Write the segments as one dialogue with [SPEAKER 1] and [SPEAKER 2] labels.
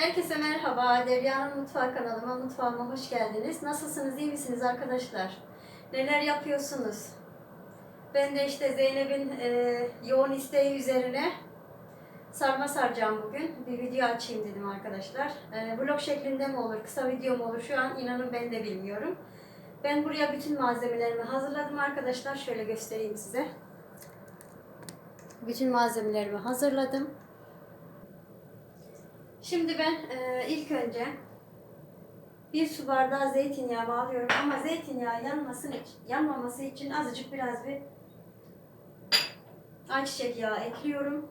[SPEAKER 1] Herkese merhaba. Derya'nın Mutfağı kanalıma, mutfağıma hoş geldiniz. Nasılsınız, iyi misiniz arkadaşlar? Neler yapıyorsunuz? Ben de işte Zeynep'in e, yoğun isteği üzerine sarma saracağım bugün. Bir video açayım dedim arkadaşlar. E, vlog şeklinde mi olur, kısa video mu olur şu an inanın ben de bilmiyorum. Ben buraya bütün malzemelerimi hazırladım arkadaşlar. Şöyle göstereyim size. Bütün malzemelerimi hazırladım. Şimdi ben e, ilk önce bir su bardağı zeytinyağı alıyorum ama zeytinyağı yanmasın yanmaması için azıcık biraz bir ayçiçek yağı ekliyorum.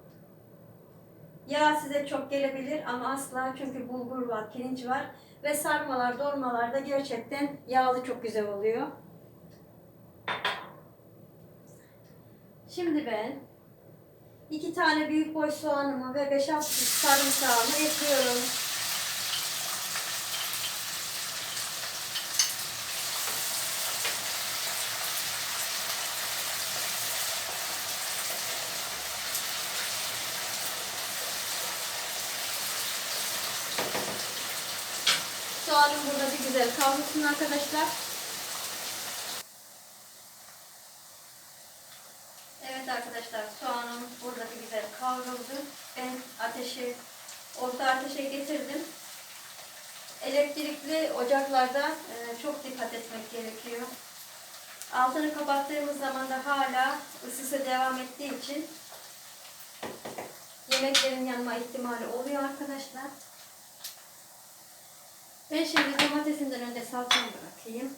[SPEAKER 1] Yağ size çok gelebilir ama asla çünkü bulgur var, pirinç var ve sarmalar, dolmalar da gerçekten yağlı çok güzel oluyor. Şimdi ben iki tane büyük boy soğanımı ve 5-6 sarımsağımı ekliyorum. Soğanım burada bir güzel kavrulsun arkadaşlar. Evet arkadaşlar soğanım burada bir güzel kavruldu. Ben ateşi orta ateşe getirdim. Elektrikli ocaklarda e, çok dikkat etmek gerekiyor. Altını kapattığımız zaman da hala ısısı devam ettiği için yemeklerin yanma ihtimali oluyor arkadaşlar. Ben şimdi domatesimden önce salçamı bırakayım.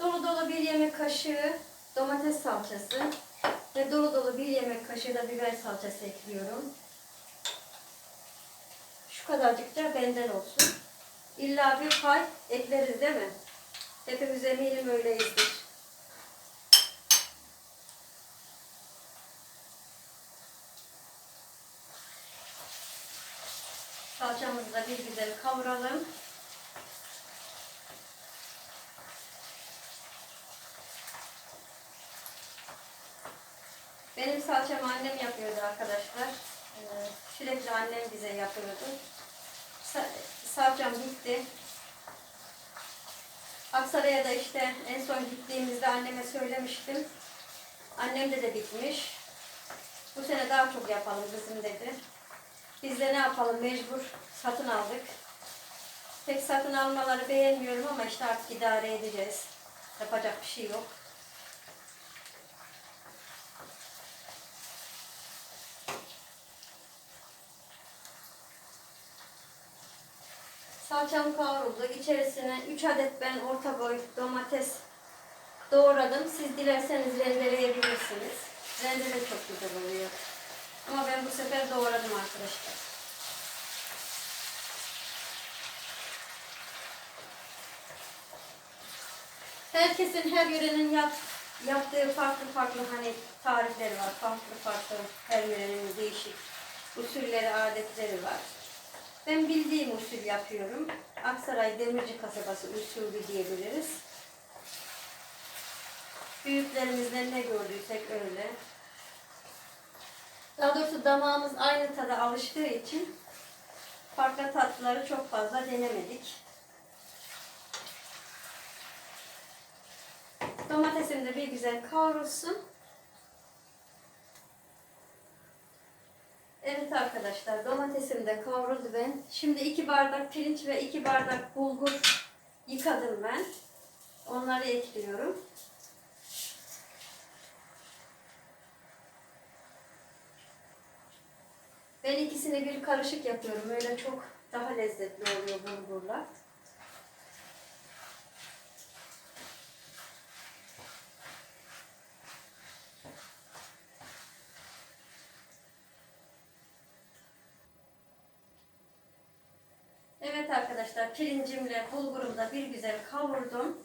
[SPEAKER 1] Dolu dolu bir kaşığı domates salçası ve dolu dolu bir yemek kaşığı da biber salçası ekliyorum. Şu kadarcık da benden olsun. İlla bir pay ekleriz değil mi? Hepimiz eminim öyleyizdir. Salçamızı da bir güzel kavuralım. Benim salçamı annem yapıyordu arkadaşlar. Ee, Sürekli annem bize yapıyordu. Sa- Salçam bitti. Aksaray'a da işte en son gittiğimizde anneme söylemiştim. Annemde de bitmiş. Bu sene daha çok yapalım kızım dedi. Biz de ne yapalım mecbur satın aldık. Pek satın almaları beğenmiyorum ama işte artık idare edeceğiz. Yapacak bir şey yok. Salçam kavruldu. İçerisine 3 adet ben orta boy domates doğradım. Siz dilerseniz rendeleyebilirsiniz. Rende de çok güzel oluyor. Ama ben bu sefer doğradım arkadaşlar. Herkesin her yörenin yap, yaptığı farklı farklı hani tarifleri var. Farklı farklı her yörenin değişik usulleri, adetleri var. Ben bildiğim usul yapıyorum. Aksaray Demirci kasabası usulü diyebiliriz. Büyüklerimizden ne gördüysek öyle. Daha doğrusu damağımız aynı tada alıştığı için farklı tatlıları çok fazla denemedik. Domatesim de bir güzel kavrulsun. Evet arkadaşlar domatesim de kavruldu ben. Şimdi iki bardak pirinç ve iki bardak bulgur yıkadım ben. Onları ekliyorum. Ben ikisini bir karışık yapıyorum. Öyle çok daha lezzetli oluyor bulgurla. Evet arkadaşlar pirincimle bulgurumu bir güzel kavurdum.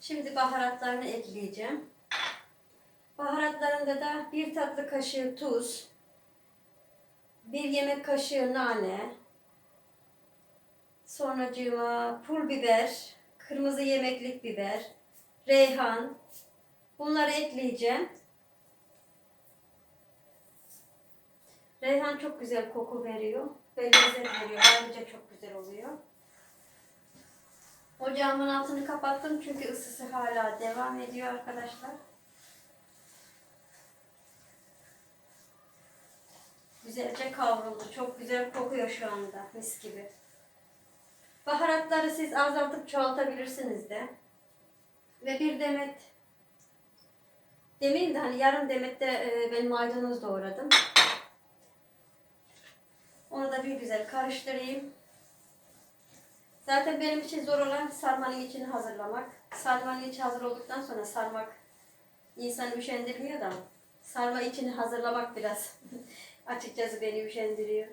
[SPEAKER 1] Şimdi baharatlarını ekleyeceğim. Baharatlarında da bir tatlı kaşığı tuz, bir yemek kaşığı nane, Sonracığıma pul biber, kırmızı yemeklik biber, reyhan. Bunları ekleyeceğim. Reyhan çok güzel koku veriyor ve lezzet veriyor. Ayrıca çok güzel oluyor. Ocağımın altını kapattım çünkü ısısı hala devam ediyor arkadaşlar. Güzelce kavruldu. Çok güzel kokuyor şu anda. Mis gibi. Baharatları siz azaltıp çoğaltabilirsiniz de. Ve bir demet demeyeyim de hani yarım demet de e, ben maydanoz doğradım. Da bir güzel karıştırayım. Zaten benim için zor olan sarmanın içini hazırlamak. Sarmanın içi hazır olduktan sonra sarmak insanı üşendirmiyor da sarma içini hazırlamak biraz açıkçası beni üşendiriyor.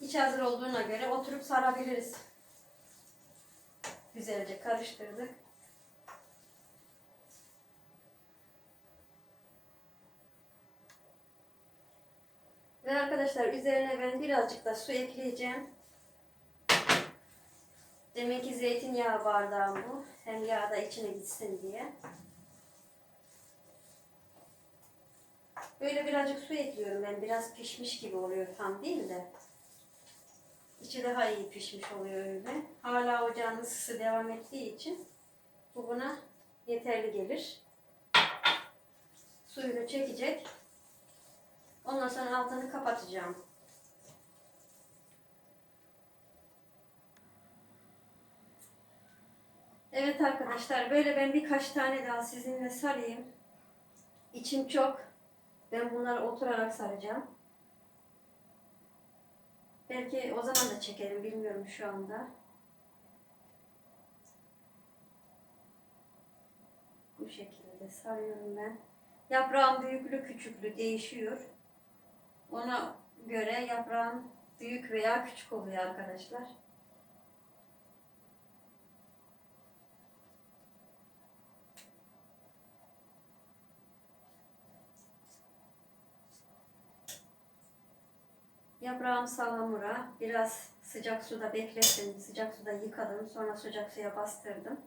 [SPEAKER 1] İç hazır olduğuna göre oturup sarabiliriz. Güzelce karıştırdık. Ve arkadaşlar üzerine ben birazcık da su ekleyeceğim. Demek ki zeytinyağı bardağım bu. Hem yağ da içine gitsin diye. Böyle birazcık su ekliyorum ben. Biraz pişmiş gibi oluyor tam değil de. İçi daha iyi pişmiş oluyor öyle. Hala ocağın ısısı devam ettiği için bu buna yeterli gelir. Suyunu çekecek. Ondan sonra altını kapatacağım. Evet arkadaşlar böyle ben birkaç tane daha sizinle sarayım. İçim çok. Ben bunları oturarak saracağım. Belki o zaman da çekerim bilmiyorum şu anda. Bu şekilde sarıyorum ben. Yaprağın büyüklü küçüklü değişiyor. Ona göre yaprağın büyük veya küçük oluyor arkadaşlar. Yaprağım salamura. Biraz sıcak suda beklettim. Sıcak suda yıkadım. Sonra sıcak suya bastırdım.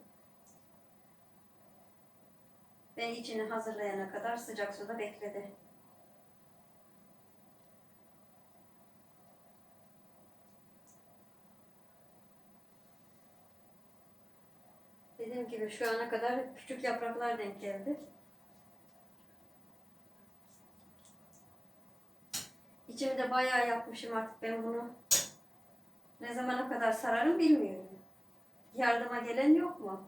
[SPEAKER 1] Ben içini hazırlayana kadar sıcak suda bekledi. Dediğim gibi şu ana kadar küçük yapraklar denk geldi. İçimi de bayağı yapmışım artık ben bunu. Ne zamana kadar sararım bilmiyorum. Yardıma gelen yok mu?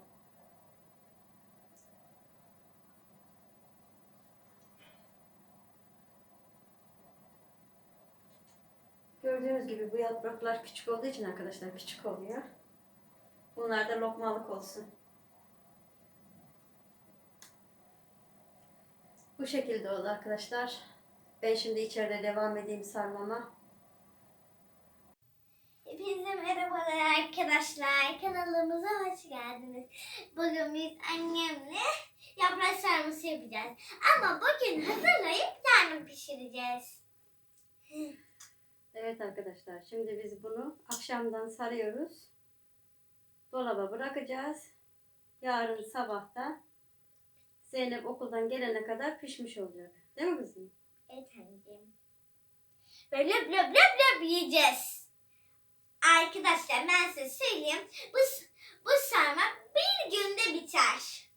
[SPEAKER 1] Gördüğünüz gibi bu yapraklar küçük olduğu için arkadaşlar küçük oluyor. Bunlar da lokmalık olsun. Bu şekilde oldu arkadaşlar. Ben şimdi içeride devam edeyim sarmama.
[SPEAKER 2] Hepinize merhabalar arkadaşlar. Kanalımıza hoş geldiniz. Bugün biz annemle yaprak sarması yapacağız. Ama bugün hazırlayıp yarın pişireceğiz.
[SPEAKER 1] Evet arkadaşlar şimdi biz bunu akşamdan sarıyoruz. Dolaba bırakacağız. Yarın sabahta Zeynep okuldan gelene kadar pişmiş olacak. Değil mi kızım?
[SPEAKER 2] Evet anneciğim. Böyle löp löp löp löp yiyeceğiz. Arkadaşlar ben size söyleyeyim. Bu, bu sarma bir günde biter.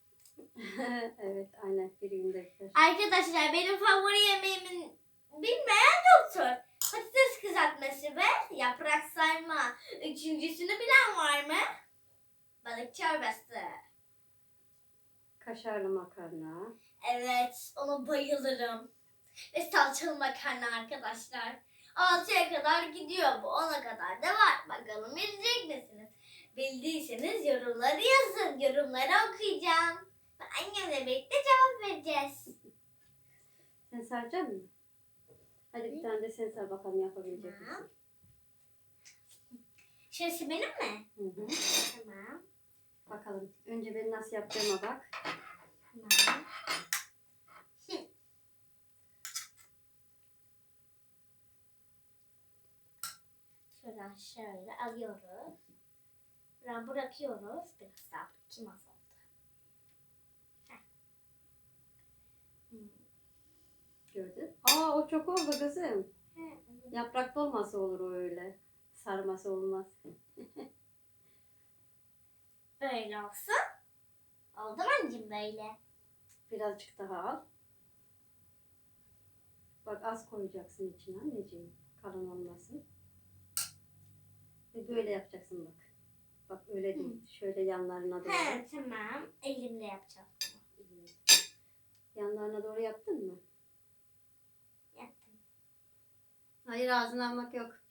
[SPEAKER 1] evet aynen bir günde biter.
[SPEAKER 2] Arkadaşlar benim favori yemeğimin bilmeyen yoktur. Patates kızartması ve yaprak sarma. Üçüncüsünü bilen var mı? Balık çorbası.
[SPEAKER 1] Kaşarlı makarna.
[SPEAKER 2] Evet, ona bayılırım. Ve salçalı makarna arkadaşlar. 6'ya kadar gidiyor bu. 10'a kadar da var. Bakalım bilecek misiniz? Bildiyseniz yorumları yazın. Yorumları okuyacağım. Ve annemle birlikte cevap vereceğiz.
[SPEAKER 1] Sen saracak mısın? Hadi bir tane de sen sar bakalım yapabilecek misin?
[SPEAKER 2] Şurası benim mi?
[SPEAKER 1] Hı hı.
[SPEAKER 2] Tamam.
[SPEAKER 1] Bakalım. Önce ben nasıl yapacağıma bak.
[SPEAKER 2] Şuradan şöyle alıyoruz. Buradan bırakıyoruz. Biraz daha bırakayım az oldu.
[SPEAKER 1] Gördün? Aa o çok oldu kızım. Yaprak dolması olur o öyle. Sarması olmaz.
[SPEAKER 2] Böyle olsun. Oldu mu anneciğim böyle?
[SPEAKER 1] Birazcık daha al. Bak az koyacaksın içine anneciğim. Kalın olmasın. Ve böyle yapacaksın bak. Bak öyle değil. Şöyle yanlarına doğru.
[SPEAKER 2] He tamam. Elimle yapacağım.
[SPEAKER 1] Evet. Yanlarına doğru yaptın mı?
[SPEAKER 2] Yaptım.
[SPEAKER 1] Hayır ağzına almak yok.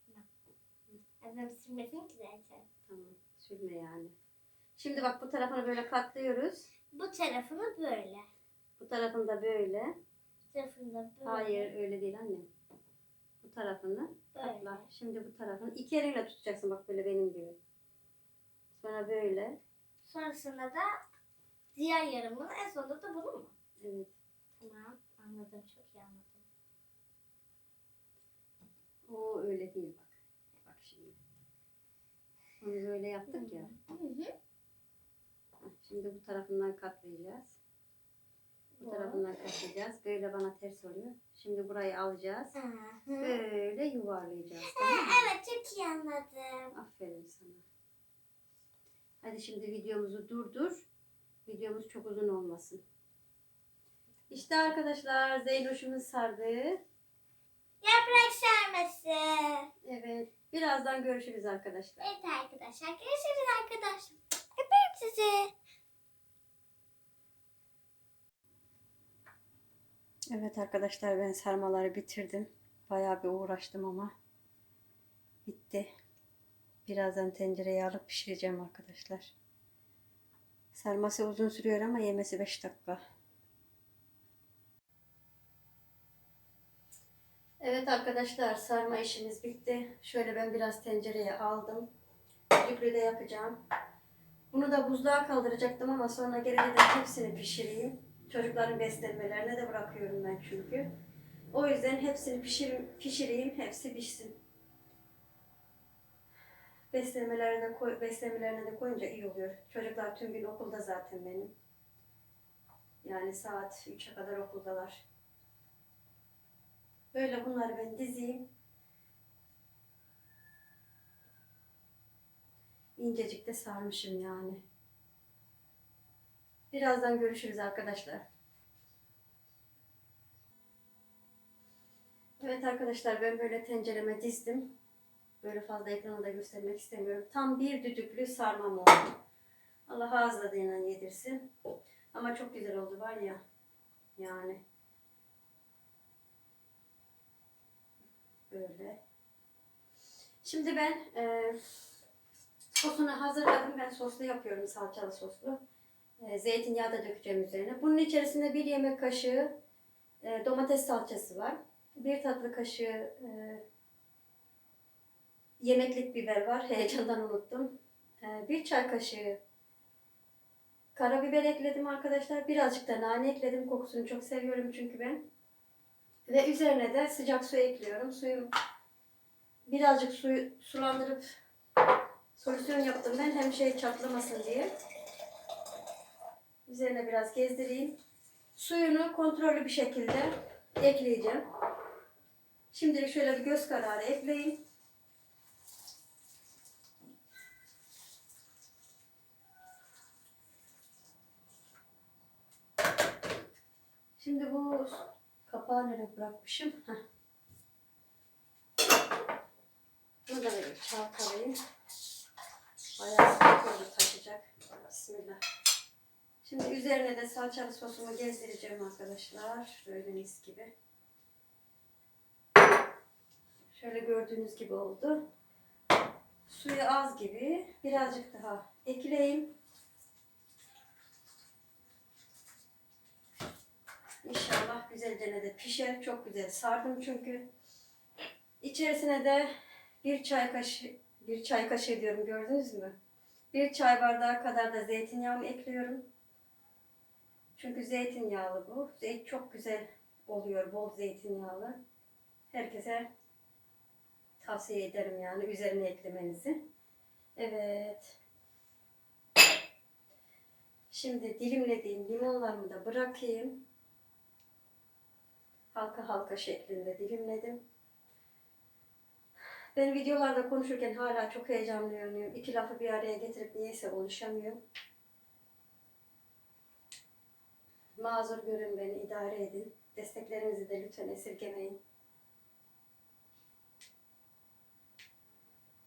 [SPEAKER 2] Azam sürmesin ki zaten.
[SPEAKER 1] Tamam. Sürme yani. Şimdi bak bu tarafını böyle katlıyoruz.
[SPEAKER 2] Bu tarafını böyle.
[SPEAKER 1] Bu tarafını da böyle.
[SPEAKER 2] Bu tarafını da böyle.
[SPEAKER 1] Hayır öyle değil anne. Bu tarafını
[SPEAKER 2] Böyle.
[SPEAKER 1] katla. Şimdi bu tarafını iki elinle tutacaksın bak böyle benim gibi. Sonra böyle.
[SPEAKER 2] Sonrasında da diğer yarımın en sonunda da bunu mu?
[SPEAKER 1] Evet.
[SPEAKER 2] Tamam. Anladım. Çok iyi anladım.
[SPEAKER 1] O öyle değil bak. Bak şimdi. Onu böyle yaptık ya.
[SPEAKER 2] Hı hı.
[SPEAKER 1] Şimdi bu tarafından katlayacağız. Bu tarafından katlayacağız. Böyle bana ters oluyor. Şimdi burayı alacağız. Böyle yuvarlayacağız. Tamam mı?
[SPEAKER 2] Evet çok iyi anladım.
[SPEAKER 1] Aferin sana. Hadi şimdi videomuzu durdur. Videomuz çok uzun olmasın. İşte arkadaşlar Zeynoş'umuz sardı.
[SPEAKER 2] Yaprak sermesi.
[SPEAKER 1] Evet. Birazdan görüşürüz arkadaşlar.
[SPEAKER 2] Evet arkadaşlar. Görüşürüz arkadaşlar. Sizi.
[SPEAKER 1] Evet arkadaşlar ben sarmaları bitirdim. Bayağı bir uğraştım ama bitti. Birazdan tencereye alıp pişireceğim arkadaşlar. Sarması uzun sürüyor ama yemesi 5 dakika. Evet arkadaşlar sarma işimiz bitti. Şöyle ben biraz tencereye aldım. Düdüklü de yapacağım. Bunu da buzluğa kaldıracaktım ama sonra geri hepsini pişireyim. Çocukların beslenmelerine de bırakıyorum ben çünkü. O yüzden hepsini pişir, pişireyim, hepsi pişsin. Beslemelerine koy, beslemelerine de koyunca iyi oluyor. Çocuklar tüm gün okulda zaten benim. Yani saat 3'e kadar okuldalar. Böyle bunları ben dizeyim. İncecik de sarmışım yani. Birazdan görüşürüz arkadaşlar. Evet arkadaşlar ben böyle tencereme dizdim. Böyle fazla ekrana da göstermek istemiyorum. Tam bir düdüklü sarmam oldu. Allah ağız tadıyla yedirsin. Ama çok güzel oldu var ya. Yani. Böyle. Şimdi ben e, sosunu hazırladım. Ben soslu yapıyorum salçalı soslu. E, zeytinyağı da dökeceğim üzerine. Bunun içerisinde bir yemek kaşığı e, domates salçası var. Bir tatlı kaşığı e, yemeklik biber var. Heyecandan unuttum. E, bir çay kaşığı karabiber ekledim arkadaşlar. Birazcık da nane ekledim. Kokusunu çok seviyorum çünkü ben. Ve üzerine de sıcak su ekliyorum. Suyum birazcık suyu sulandırıp solüsyon yaptım ben. Hem şey çatlamasın diye. Üzerine biraz gezdireyim. Suyunu kontrollü bir şekilde ekleyeceğim. Şimdilik şöyle bir göz kararı ekleyin. Şimdi bu kapağı nereye bırakmışım? Heh. Bunu da böyle çalkalayayım. Bayağı sıcak oldu taşacak. Bismillah. Şimdi üzerine de salçalı sosumu gezdireceğim arkadaşlar. Böyle mis gibi. Şöyle gördüğünüz gibi oldu. Suyu az gibi. Birazcık daha ekleyeyim. İnşallah güzelce de pişer. Çok güzel sardım çünkü. İçerisine de bir çay kaşığı, bir çay kaşığı diyorum gördünüz mü? Bir çay bardağı kadar da zeytinyağımı ekliyorum. Çünkü zeytinyağlı bu. Zeyt çok güzel oluyor, bol zeytinyağlı. Herkese tavsiye ederim yani üzerine eklemenizi. Evet. Şimdi dilimlediğim limonlarımı da bırakayım. Halka halka şeklinde dilimledim. Ben videolarda konuşurken hala çok heyecanlanıyorum. İki lafı bir araya getirip niyeyse konuşamıyorum. Mazur görün beni, idare edin. Desteklerinizi de lütfen esirgemeyin.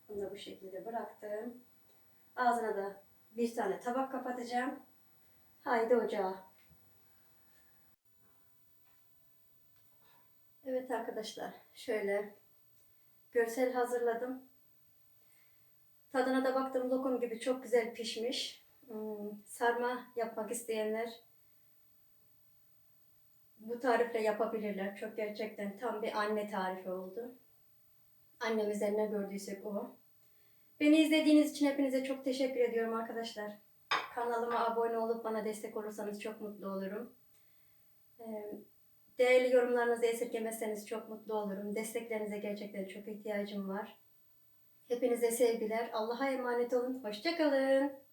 [SPEAKER 1] Bunu da bu şekilde bıraktım. Ağzına da bir tane tabak kapatacağım. Haydi ocağa. Evet arkadaşlar, şöyle görsel hazırladım. Tadına da baktım lokum gibi çok güzel pişmiş. Hmm, sarma yapmak isteyenler bu tarifle yapabilirler. Çok gerçekten tam bir anne tarifi oldu. Annemize ne gördüysek o. Beni izlediğiniz için hepinize çok teşekkür ediyorum arkadaşlar. Kanalıma abone olup bana destek olursanız çok mutlu olurum. Ee, Değerli yorumlarınızı esirgemezseniz çok mutlu olurum. Desteklerinize gerçekten çok ihtiyacım var. Hepinize sevgiler. Allah'a emanet olun. Hoşçakalın.